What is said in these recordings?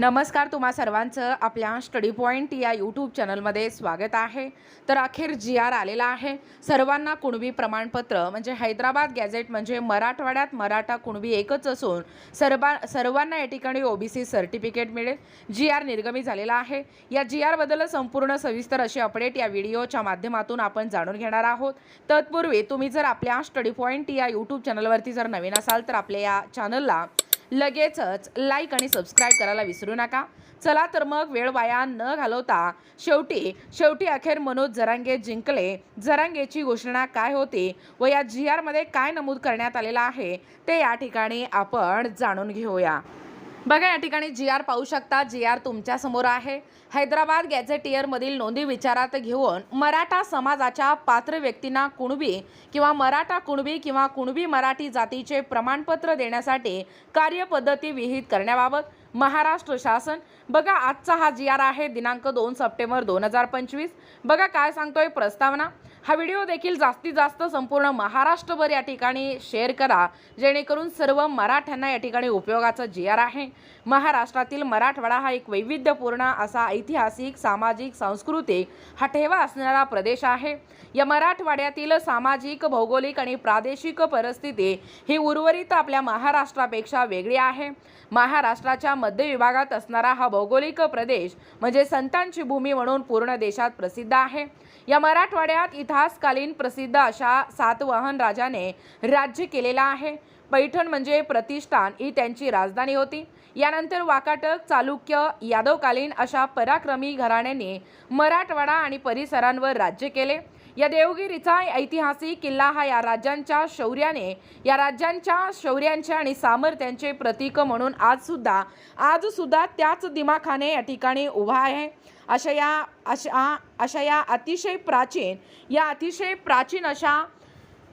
नमस्कार तुम्हा सर्वांचं आपल्या स्टडी पॉईंट या यूट्यूब चॅनलमध्ये स्वागत आहे. तर अखेर जी आर आलेला आहे. सर्वांना कुणबी प्रमाणपत्र म्हणजे हैदराबाद गॅझेट म्हणजे मराठवाड्यात मराठा कुणबी एकच असून सर्वा सर्वांना या ठिकाणी ओबीसी सर्टिफिकेट मिळेल. जी आर निर्गमी झालेला आहे. या जी आरबद्दल संपूर्ण सविस्तर अशी अपडेट या व्हिडिओच्या माध्यमातून आपण जाणून घेणार आहोत. तत्पूर्वी तुम्ही जर आपल्या स्टडी पॉईंट या यूट्यूब चॅनलवरती जर नवीन असाल तर आपल्या या चॅनलला लगेचच लाईक आणि सबस्क्राईब करायला विसरू नका. चला तर मग वेळ वाया न घालवता शेवटी शेवटी अखेर मनोज जरांगे जिंकले. जरांगेची घोषणा काय होती व या जी आरमध्ये काय नमूद करण्यात आलेलं आहे ते या ठिकाणी आपण जाणून घेऊया. बघा या ठिकाणी जी आर पाहू शकता. जी आर तुमच्यासमोर आहे. हैदराबाद गॅझेटियरमधील नोंदी विचारात घेऊन मराठा समाजाच्या पात्र व्यक्तींना कुणबी किंवा मराठा कुणबी किंवा कुणबी मराठी जातीचे प्रमाणपत्र देण्यासाठी कार्यपद्धती विहित करण्याबाबत महाराष्ट्र शासन बघा आजचा हा जी आर आहे दिनांक दोन सप्टेंबर दोन हजार पंचवीस. बघा काय सांगतोय प्रस्तावना? हा व्हिडिओ देखील जास्तीत जास्त संपूर्ण महाराष्ट्रभर या ठिकाणी शेअर करा. जेणेकरून सर्व मराठ्यांना या ठिकाणी उपयोगाचा जी आर आहे. महाराष्ट्रातील मराठवाडा हा एक वैविध्यपूर्ण असा ऐतिहासिक सामाजिक सांस्कृतिक हा ठेवा असणारा प्रदेश आहे. या मराठवाड्यातील सामाजिक भौगोलिक आणि प्रादेशिक परिस्थिती ही उर्वरित आपल्या महाराष्ट्रापेक्षा वेगळी आहे. महाराष्ट्राच्या मध्य विभागात असणारा हा भौगोलिक प्रदेश म्हणजे संतांची भूमी म्हणून पूर्ण देशात प्रसिद्ध आहे. या मराठवाड्यात इतिहासकालीन प्रसिद्ध अशा सातवाहन राजाने राज्य केलेला आहे. पैठण म्हणजे प्रतिष्ठान ही त्यांची राजधानी होती. यानंतर वाकाटक चालुक्य यादवकालीन अशा पराक्रमी घराण्याने मराठवाडा आणि परिसरांवर राज्य केले. या देवगिरीचा ऐतिहासिक किल्ला हा या राज्यांच्या शौर्याने या राज्यांच्या शौर्यांचे आणि सामर्थ्यांचे प्रतीक म्हणून आजसुद्धा आजसुद्धा आज सुद्धा त्याच दिमाखाने या ठिकाणी उभा आहे. अशा या अशा अशा या अतिशय प्राचीन या अतिशय प्राचीन अशा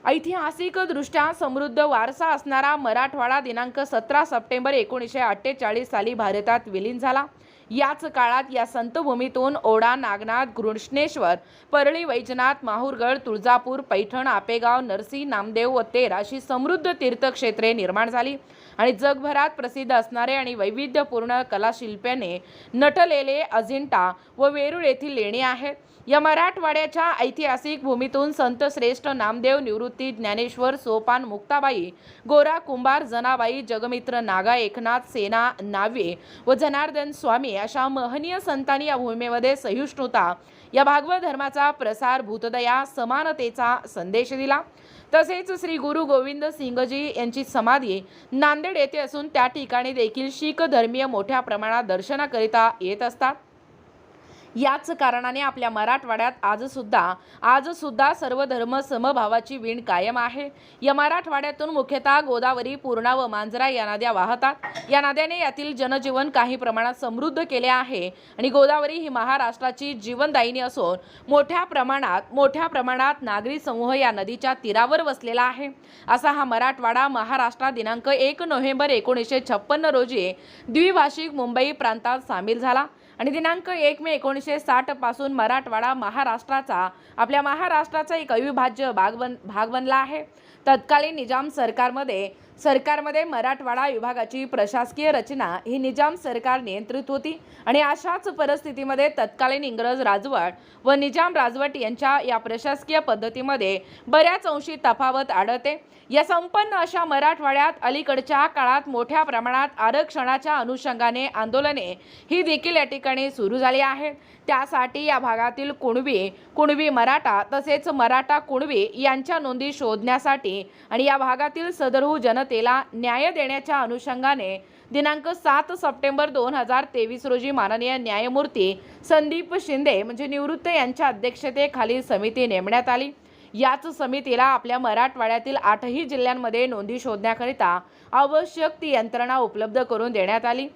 ऐतिहासिकदृष्ट्या समृद्ध वारसा असणारा मराठवाडा दिनांक सतरा सप्टेंबर एकोणीसशे अठ्ठेचाळीस साली भारतात विलीन झाला. याच काळात या संतभूमीतून ओढा नागनाथ घृष्णेश्वर परळी वैजनाथ माहूरगड तुळजापूर पैठण आपेगाव नरसी नामदेव व तेर अशी समृद्ध तीर्थक्षेत्रे निर्माण झाली. आणि जगभरात प्रसिद्ध असणारे आणि वैविध्यपूर्ण कलाशिल्प्याने नटलेले अजिंठा व वेरूळ येथील लेणी आहेत. या मराठवाड्याच्या ऐतिहासिक भूमीतून संत श्रेष्ठ नामदेव निवृत्ती ज्ञानेश्वर सोपान मुक्ताबाई गोरा कुंभार जनाबाई जगमित्र नागा एकनाथ सेना नावे व जनार्दन स्वामी अशा महनीय संतांनी या भूमीमध्ये सहिष्णुता या भागवत धर्माचा प्रसार भूतदया समानतेचा संदेश दिला. तसेच श्री गुरु गोविंद सिंगजी यांची समाधी नांदेड येथे असून त्या ठिकाणी देखील शीख धर्मीय मोठ्या प्रमाणात दर्शनाकरिता येत असतात. याच कारणाने आपल्या मराठवाड्यात आजसुद्धा आजसुद्धा सर्व धर्म समभावाची वीण कायम आहे. या मराठवाड्यातून मुख्यतः गोदावरी पूर्णा व मांजरा या नद्या वाहतात. या नद्याने यातील जनजीवन काही प्रमाणात समृद्ध केले आहे आणि गोदावरी ही महाराष्ट्राची जीवनदायिनी असून मोठ्या प्रमाणात मोठ्या प्रमाणात नागरी समूह या नदीच्या तीरावर वसलेला आहे. असा हा मराठवाडा महाराष्ट्रा दिनांक एक नोव्हेंबर एकोणीसशे छप्पन्न रोजी द्विभाषिक मुंबई प्रांतात सामील झाला. आणि दिनांक एक मे एकोणीसशे साठपासून मराठवाडा महाराष्ट्राचा आपल्या महाराष्ट्राचा एक अविभाज्य भाग बन भाग बनला आहे. तत्कालीन निजाम सरकारमध्ये सरकारमध्ये मराठवाडा विभागाची प्रशासकीय रचना ही निजाम सरकार नियंत्रित होती आणि अशाच परिस्थितीमध्ये तत्कालीन इंग्रज राजवट व निजाम राजवट यांच्या या प्रशासकीय पद्धतीमध्ये बऱ्याच अंशी तफावत आढळते. या संपन्न अशा मराठवाड्यात अलीकडच्या काळात मोठ्या प्रमाणात आरक्षणाच्या अनुषंगाने आंदोलने ही देखील या ठिकाणी सुरू झाली आहेत. त्यासाठी या भागातील कुणबी कुणबी मराठा तसेच मराठा कुणबी यांच्या नोंदी शोधण्यासाठी आणि या भागातील सदरहू जनतेला न्याय देण्याच्या अनुषंगाने दिनांक सात सप्टेंबर दोन हजार तेवीस रोजी माननीय न्यायमूर्ती संदीप शिंदे म्हणजे निवृत्त यांच्या अध्यक्षतेखाली समिती नेमण्यात आली. याच समितीला आपल्या मराठवाड्यातील आठही जिल्ह्यांमध्ये नोंदी शोधण्याकरिता आवश्यक ती यंत्रणा उपलब्ध करून देण्यात आली.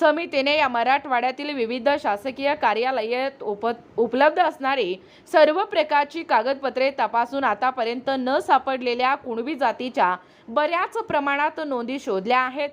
समितीने या मराठवाड्यातील विविध शासकीय कार्यालयात उप उपलब्ध असणारी सर्व प्रकारची कागदपत्रे तपासून आतापर्यंत न सापडलेल्या कुणबी जातीच्या बऱ्याच प्रमाणात नोंदी शोधल्या आहेत.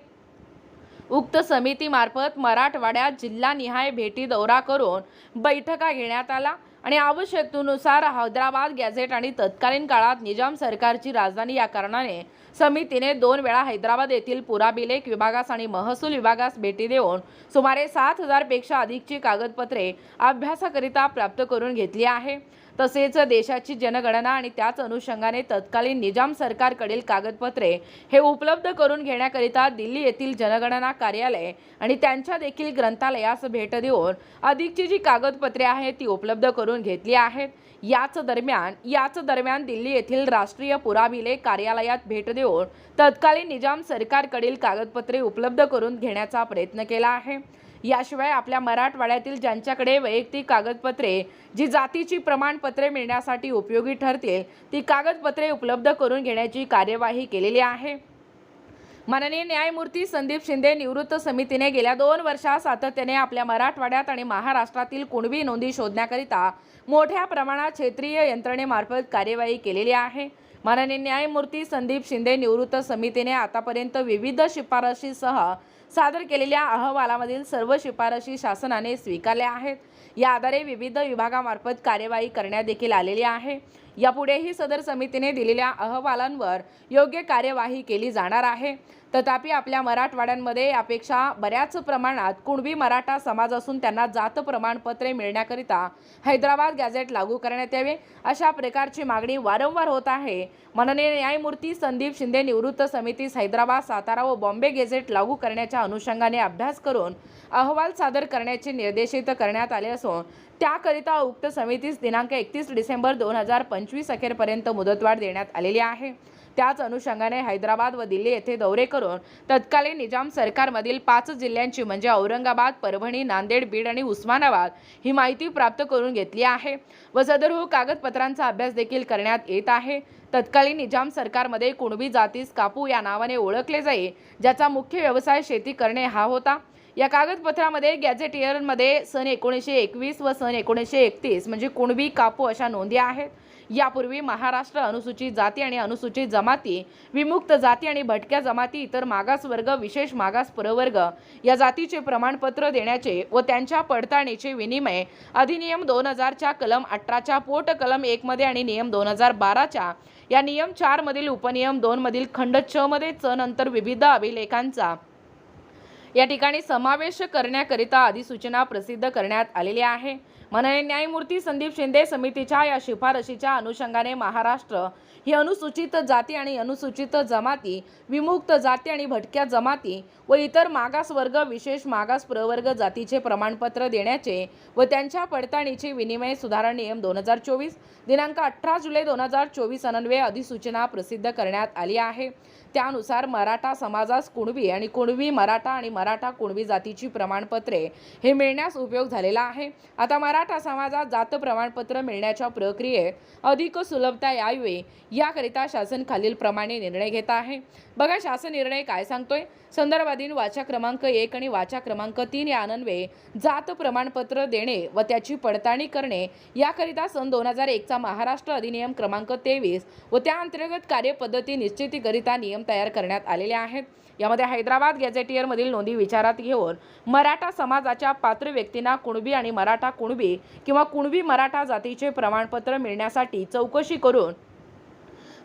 उक्त समितीमार्फत मराठवाड्यात जिल्हानिहाय भेटी दौरा करून बैठका घेण्यात आला आणि आवश्यकतेनुसार हैदराबाद गॅझेट आणि तत्कालीन काळात निजाम सरकारची राजधानी या कारणाने समितीने दोन वेळा हैदराबाद येथील पुराभिलेख विभागास आणि महसूल विभागास भेटी देऊन सुमारे सात हजारपेक्षा अधिकची कागदपत्रे अभ्यासाकरिता प्राप्त करून घेतली आहे. तसेच देशाची जनगणना आणि त्याच अनुषंगाने तत्कालीन निजाम सरकारकडील कागदपत्रे हे उपलब्ध करून घेण्याकरिता दिल्ली येथील जनगणना कार्यालय आणि त्यांच्या देखील ग्रंथालयास भेट देऊन अधिकची जी कागदपत्रे आहेत ती उपलब्ध करून घेतली आहेत. याच दरम्यान याच दरम्यान दिल्ली येथील राष्ट्रीय पुराभिलेख कार्यालयात भेट देऊन तत्कालीन निजाम सरकारकडील कागदपत्रे उपलब्ध करून घेण्याचा प्रयत्न केला आहे. याशिवाय आपल्या मराठवाड्यातील ज्यांच्याकडे वैयक्तिक कागदपत्रे जी जातीची प्रमाणपत्रे मिळण्यासाठी उपयोगी ठरतील ती कागदपत्रे उपलब्ध करून घेण्याची कार्यवाही केलेली आहे. माननीय न्यायमूर्ती संदीप शिंदे निवृत्त समितीने गेल्या दोन वर्षात सातत्याने आपल्या मराठवाड्यात आणि महाराष्ट्रातील कुणबी नोंदी शोधण्याकरिता मोठ्या प्रमाणात क्षेत्रीय यंत्रणेमार्फत कार्यवाही केलेली आहे. माननीय न्यायमूर्ती संदीप शिंदे निवृत्त समितीने आतापर्यंत विविध शिफारशीसह सादर केलेल्या अहवालामधील सर्व शिफारशी शासनाने स्वीकारल्या आहेत. या आधारे विविध विभागामार्फत कार्यवाही करण्यात देखील आलेली आहे. यापुढेही सदर समितीने दिलेल्या अहवालांवर योग्य कार्यवाही केली जाणार आहे. तथापि आपल्या मराठवाड्यांमध्ये यापेक्षा बऱ्याच प्रमाणात कुणबी मराठा समाज असून त्यांना जात प्रमाणपत्रे मिळण्याकरिता हैदराबाद गॅझेट लागू करण्यात यावे अशा प्रकारची मागणी वारंवार होत आहे. माननीय न्यायमूर्ती संदीप शिंदे निवृत्त समितीस हैदराबाद सातारा व बॉम्बे गेझेट लागू करण्याच्या अनुषंगाने अभ्यास करून अहवाल सादर करण्याचे निर्देशित करण्यात आले असून त्याकरिता उक्त समितीस दिनांक एकतीस डिसेंबर दोन हजार पंचवीस अखेरपर्यंत मुदतवाढ देण्यात आलेली आहे. त्याच अनुषंगाने हैदराबाद व दिल्ली येथे दौरे करून तत्कालीन निजाम सरकारमधील पाच जिल्ह्यांची म्हणजे औरंगाबाद परभणी नांदेड बीड आणि उस्मानाबाद ही माहिती प्राप्त करून घेतली आहे. व सदर हो कागदपत्रांचा अभ्यास देखील करण्यात येत आहे. तत्कालीन निजाम सरकारमध्ये कुणबी जातीस कापू या नावाने ओळखले जाई ज्याचा मुख्य व्यवसाय शेती करणे हा होता. या कागदपत्रामध्ये गॅझेटियरमध्ये सन एकोणीसशे एकवीस व सन एकोणीसशे एकतीस म्हणजे कुणबी कापू अशा नोंदी आहेत. यापूर्वी महाराष्ट्र अनुसूचित जाती आणि अनुसूचित जमाती विमुक्त जाती आणि भटक्या जमाती इतर मागासवर्ग विशेष मागास प्रवर्ग या जातीचे प्रमाणपत्र देण्याचे व त्यांच्या पडताळणीचे विनिमय अधिनियम दोन हजारच्या कलम अठराच्या पोट कलम एकमध्ये आणि नियम दोन हजार बाराच्या या नियम चारमधील उपनियम दोनमधील खंड च मध्ये च नंतर विविध अभिलेखांचा या ठिकाणी समावेश करण्याकरिता अधिसूचना प्रसिद्ध करण्यात आलेली आहे. मनाने न्यायमूर्ती संदीप शिंदे समितीच्या या शिफारशीच्या अनुषंगाने महाराष्ट्र ही अनुसूचित जाती आणि अनुसूचित जमाती विमुक्त जाती आणि भटक्या जमाती व इतर मागास वर्ग विशेष मागास प्रवर्ग जातीचे प्रमाणपत्र देण्याचे व त्यांच्या पडताळणीचे विनिमय सुधारणा नियम दोन हजार चोवीस दिनांक अठरा जुलै दोन हजार चोवीस अन्वये अधिसूचना प्रसिद्ध करण्यात आली आहे. त्यानुसार मराठा समाजास कुणबी आणि कुणबी मराठा आणि मराठा कुणबी जातीची प्रमाणपत्रे हे मिळण्यास उपयोग झालेला आहे. आता मराठा मराठा समाजात जात प्रमाणपत्र मिळण्याच्या प्रक्रियेत अधिक सुलभता यावी याकरिता शासन खालील प्रमाणे निर्णय घेत आहे. बघा शासन निर्णय काय सांगतोय? संदर्भाधीन वाचा क्रमांक एक आणि वाचा क्रमांक तीन या अन्वये जात प्रमाणपत्र देणे व त्याची पडताळणी करणे याकरिता सन दोन हजार एकचा महाराष्ट्र अधिनियम क्रमांक तेवीस व त्या अंतर्गत कार्यपद्धती निश्चितीकरिता नियम तयार करण्यात आलेले आहेत. यामध्ये हैदराबाद गॅझेटियरमधील नोंदी विचारात घेऊन मराठा समाजाच्या पात्र व्यक्तींना कुणबी आणि मराठा कुणबी किंवा कुणबी मराठा जातीचे प्रमाणपत्र मिळण्यासाठी चौकशी करून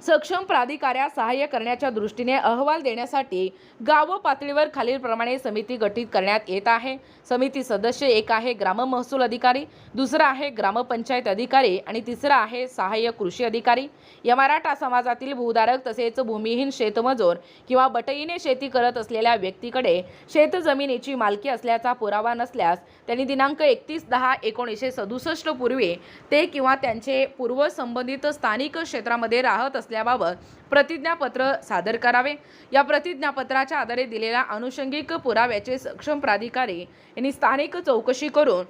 सक्षम प्राधिकाऱ्या सहाय्य करण्याच्या दृष्टीने अहवाल देण्यासाठी गाव पातळीवर खालीलप्रमाणे समिती गठीत करण्यात येत आहे. समिती सदस्य एक आहे ग्राम महसूल अधिकारी दुसरा आहे ग्रामपंचायत अधिकारी आणि तिसरा आहे सहाय्यक कृषी अधिकारी. या मराठा समाजातील भूधारक तसेच भूमिहीन शेतमजूर किंवा बटईने शेती करत असलेल्या व्यक्तीकडे शेतजमिनीची मालकी असल्याचा पुरावा नसल्यास त्यांनी दिनांक एकतीस दहा एकोणीसशे सदुसष्ट पूर्वी ते किंवा त्यांचे पूर्व संबंधित स्थानिक क्षेत्रामध्ये राहत असल्याबाबत प्रतिज्ञापत्र सादर करावे. या प्रतिज्ञापत्राच्या आधारे दिलेल्या अनुषंगिक पुराव्याचे सक्षम प्राधिकारी यांनी स्थानिक चौकशी करून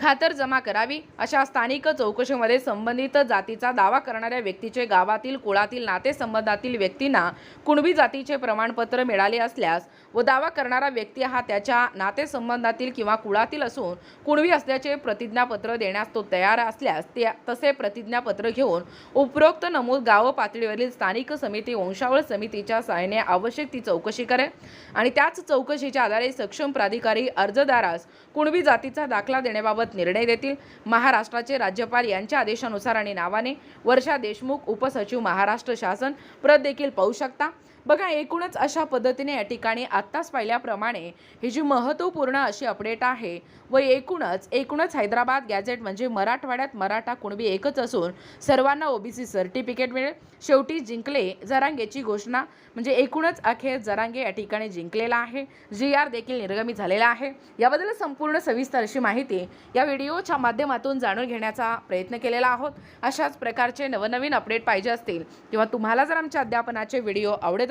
खातर जमा करावी अशा स्थानिक चौकशीमध्ये संबंधित जातीचा दावा करणाऱ्या व्यक्तीचे गावातील कुळातील नातेसंबंधातील व्यक्तींना कुणबी जातीचे प्रमाणपत्र मिळाले असल्यास व दावा करणारा व्यक्ती हा त्याच्या नातेसंबंधातील किंवा कुळातील असून कुणबी असल्याचे प्रतिज्ञापत्र देण्यास तो तयार असल्यास ते तसे प्रतिज्ञापत्र घेऊन उपरोक्त नमूद गाव पातळीवरील स्थानिक समिती वंशावळ समितीच्या सहाय्याने आवश्यक ती चौकशी करेल आणि त्याच चौकशीच्या आधारे सक्षम प्राधिकारी अर्जदारास कुणबी जातीचा दाखला देण्याबाबत याबाबत निर्णय देतील महाराष्ट्राचे राज्यपाल यांच्या आदेशानुसार आणि नावाने. वर्षा देशमुख उपसचिव महाराष्ट्र शासन प्रत देखील पाहू शकता. बघा एकूणच अशा पद्धतीने या ठिकाणी आत्ताच पाहिल्याप्रमाणे ही जी महत्त्वपूर्ण अशी अपडेट आहे व एकूणच एकूणच हैदराबाद गॅझेट म्हणजे मराठवाड्यात मराठा कुणबी एकच असून सर्वांना ओबीसी सर्टिफिकेट मिळेल. शेवटी जिंकले जरांगेची घोषणा म्हणजे एकूणच अखेर जरांगे या ठिकाणी जिंकलेला आहे. जी आर देखील निर्गमित झालेला आहे. याबद्दल संपूर्ण सविस्तर अशी माहिती या व्हिडिओच्या माध्यमातून जाणून घेण्याचा प्रयत्न केलेला आहोत. अशाच प्रकारचे नवनवीन अपडेट पाहिजे असतील किंवा तुम्हाला जर आमच्या अध्यापनाचे व्हिडिओ आवडत